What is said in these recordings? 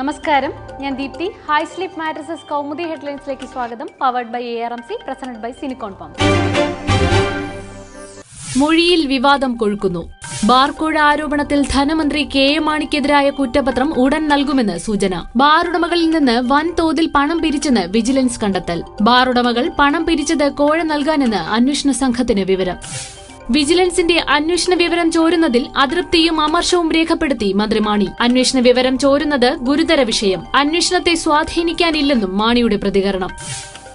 നമസ്കാരം. ഞാൻ Deepthi. High sleep mattresses Kaumudi ഹെഡ്ലൈൻസിലേക്ക് സ്വാഗതം. Powered by A R M C presented by സിനിക്കോൺ pump മൊഴിയിൽ വിവാദം കൊഴുക്കുന്നു. ബാർക്കോഴ ആരോപണത്തിൽ ധനമന്ത്രി കെ എം മാണിക്കെതിരായ കുറ്റപത്രം ഉടൻ നൽകുമെന്ന് സൂചന. ബാറുടമകളിൽ നിന്ന് വൻതോതിൽ പണം പിരിച്ചെന്ന് വിജിലൻസ് കണ്ടെത്തൽ. ബാറുടമകൾ പണം പിരിച്ചത് കോഴ നൽകാനെന്ന് അന്വേഷണ സംഘത്തിന് വിവരം. വിജിലൻസിന്റെ അന്വേഷണ വിവരം ചോരുന്നതിൽ അതൃപ്തിയും അമർഷവും രേഖപ്പെടുത്തി മന്ത്രി മാണി. അന്വേഷണ വിവരം ചോരുന്നത് ഗുരുതര വിഷയം. അന്വേഷണത്തെ സ്വാധീനിക്കാനില്ലെന്നും മാണിയുടെ പ്രതികരണം.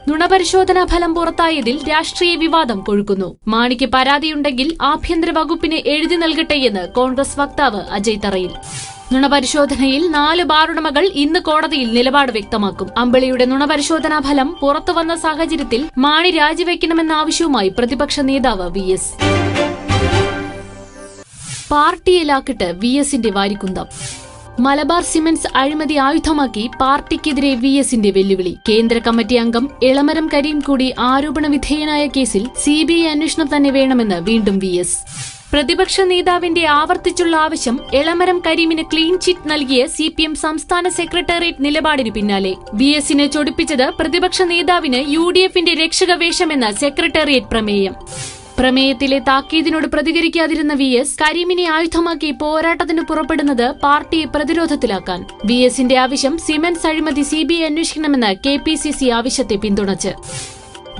നുണപരിശോധനാ ഫലം പുറത്തായതിൽ രാഷ്ട്രീയ വിവാദം കൊഴുക്കുന്നു. മാണിക്ക് പരാതിയുണ്ടെങ്കിൽ ആഭ്യന്തര വകുപ്പിന് എഴുതി നൽകട്ടെയെന്ന് കോൺഗ്രസ് വക്താവ് അജയ് തറയിൽ. നുണപരിശോധനയിൽ നാല് ബാറുടമകൾ ഇന്ന് കോടതിയിൽ നിലപാട് വ്യക്തമാക്കും. അമ്പിളിയുടെ നുണപരിശോധനാ ഫലം പുറത്തുവന്ന സാഹചര്യത്തിൽ മാണി രാജിവെക്കണമെന്ന ആവശ്യവുമായി പ്രതിപക്ഷ നേതാവ് വി എസ്. പാർട്ടിയിലാക്കിട്ട് വി എസിന്റെ വാരിക്കുന്തം. മലബാർ സിമന്റ്സ് അഴിമതി ആയുധമാക്കി പാർട്ടിക്കെതിരെ വി എസിന്റെ വെല്ലുവിളി. കേന്ദ്ര കമ്മിറ്റി അംഗം ഇളമരം കരീം കൂടി ആരോപണ വിധേയനായ കേസിൽ സിബിഐ അന്വേഷണം തന്നെ വേണമെന്ന് വീണ്ടും വി എസ്. പ്രതിപക്ഷ നേതാവിന്റെ ആവർത്തിച്ചുള്ള ആവശ്യം എളമരം കരീമിന് ക്ലീൻ ചിറ്റ് നൽകിയ സി പി എം സംസ്ഥാന സെക്രട്ടേറിയറ്റ് നിലപാടിന് പിന്നാലെ. വി എസിനെ ചൊടിപ്പിച്ചത് പ്രതിപക്ഷ നേതാവിന് യു ഡി എഫിന്റെ രക്ഷകവേഷമെന്ന സെക്രട്ടേറിയറ്റ് പ്രമേയം. പ്രമേയത്തിലെ താക്കീതിനോട് പ്രതികരിക്കാതിരുന്ന വി എസ് കരീമിനെ ആയുധമാക്കി പോരാട്ടത്തിന് പുറപ്പെടുന്നത് പാർട്ടിയെ പ്രതിരോധത്തിലാക്കാൻ. വി എസിന്റെ ആവശ്യം സിമന്റ് അഴിമതി സി ബി ഐ അന്വേഷിക്കണമെന്ന് കെ പി സി സി ആവശ്യത്തെ പിന്തുണച്ച്.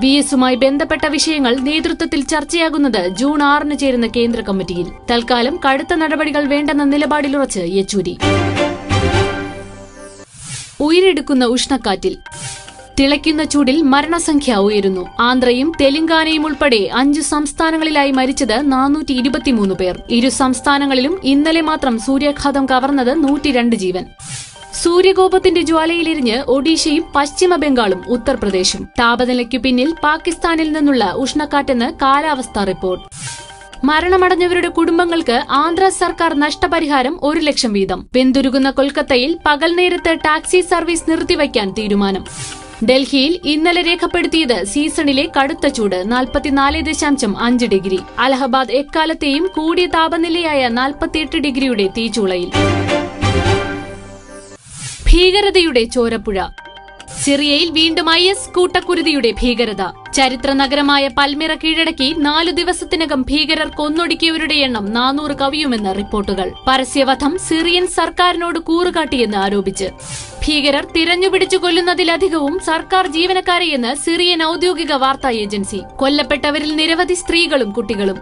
വി എസുമായി ബന്ധപ്പെട്ട വിഷയങ്ങൾ നേതൃത്വത്തിൽ ചർച്ചയാകുന്നത് ജൂൺ ആറിന് ചേരുന്ന കേന്ദ്ര കമ്മിറ്റിയിൽ. തൽക്കാലം കടുത്ത നടപടികൾ വേണ്ടെന്ന നിലപാടിലുറച്ച് യെച്ചൂരി. ഉയരെടുക്കുന്ന ഉഷ്ണക്കാറ്റിൽ. തിളയ്ക്കുന്ന ചൂടിൽ മരണസംഖ്യ ഉയരുന്നു. ആന്ധ്രയും തെലങ്കാനയും ഉൾപ്പെടെ അഞ്ചു സംസ്ഥാനങ്ങളിലായി മരിച്ചത് നാനൂറ്റി ഇരുപത്തിമൂന്ന് പേർ. ഇരു സംസ്ഥാനങ്ങളിലും ഇന്നലെ മാത്രം സൂര്യാഘാതം കവർന്നത് നൂറ്റിരണ്ട് ജീവൻ. സൂര്യകോപത്തിന്റെ ജ്വാലയിലിരിഞ്ഞ് ഒഡീഷയും പശ്ചിമ ബംഗാളും ഉത്തർപ്രദേശും. താപനിലയ്ക്കു പിന്നിൽ പാകിസ്ഥാനിൽ നിന്നുള്ള ഉഷ്ണക്കാറ്റെന്ന് കാലാവസ്ഥാ റിപ്പോർട്ട്. മരണമടഞ്ഞവരുടെ കുടുംബങ്ങൾക്ക് ആന്ധ്ര സർക്കാർ നഷ്ടപരിഹാരം ഒരു ലക്ഷം വീതം. വെന്തുരുകുന്ന കൊൽക്കത്തയിൽ പകൽ നേരത്ത് ടാക്സി സർവീസ് നിർത്തിവയ്ക്കാൻ തീരുമാനം. ഡൽഹിയിൽ ഇന്നലെ രേഖപ്പെടുത്തിയത് സീസണിലെ കടുത്ത ചൂട് നാൽപ്പത്തിനാല് ദശാംശം അഞ്ച് ഡിഗ്രി. അലഹബാദ് എക്കാലത്തെയും കൂടിയ താപനിലയായ നാൽപ്പത്തിയെട്ട് ഡിഗ്രിയുടെ തീച്ചൂളയിൽ. ഭീകരതയുടെ ചോരപ്പുഴ. സിറിയയിൽ വീണ്ടും ഐ എസ് കൂട്ടക്കുരുതിയുടെ ഭീകരത. ചരിത്ര നഗരമായ പൽമിറ കീഴടക്കി നാലു ദിവസത്തിനകം ഭീകരർ കൊന്നൊടുക്കിയവരുടെ എണ്ണം നാനൂറ് കവിയുമെന്ന് റിപ്പോർട്ടുകൾ. പരസ്യവധം സിറിയൻ സർക്കാരിനോട് കൂറുകാട്ടിയെന്ന് ആരോപിച്ച്. ഭീകരർ തിരഞ്ഞുപിടിച്ചു കൊല്ലുന്നതിലധികവും സർക്കാർ ജീവനക്കാരെയെന്ന് സിറിയൻ ഔദ്യോഗിക വാർത്താ ഏജൻസി. കൊല്ലപ്പെട്ടവരിൽ നിരവധി സ്ത്രീകളും കുട്ടികളും.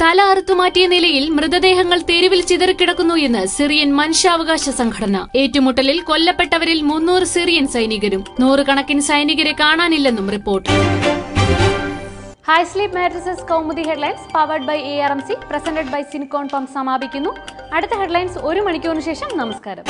തല അറുത്തുമാറ്റിയ നിലയിൽ മൃതദേഹങ്ങൾ തെരുവിൽ ചിതറിക്കിടക്കുന്നു എന്ന് സിറിയൻ മനുഷ്യാവകാശ സംഘടന. ഏറ്റുമുട്ടലിൽ കൊല്ലപ്പെട്ടവരിൽ മുന്നൂറ് സിറിയൻ സൈനികരും നൂറുകണക്കിന് സൈനികരെ കാണാനില്ലെന്നും report. High sleep mattresses Kaumudi headlines powered by A R M C presented by Sincon pump സമാപിക്കുന്നു. അടുത്ത ഹെഡ്ലൈൻസ് ഒരു മണിക്കൂറിന് ശേഷം നമസ്കാരം.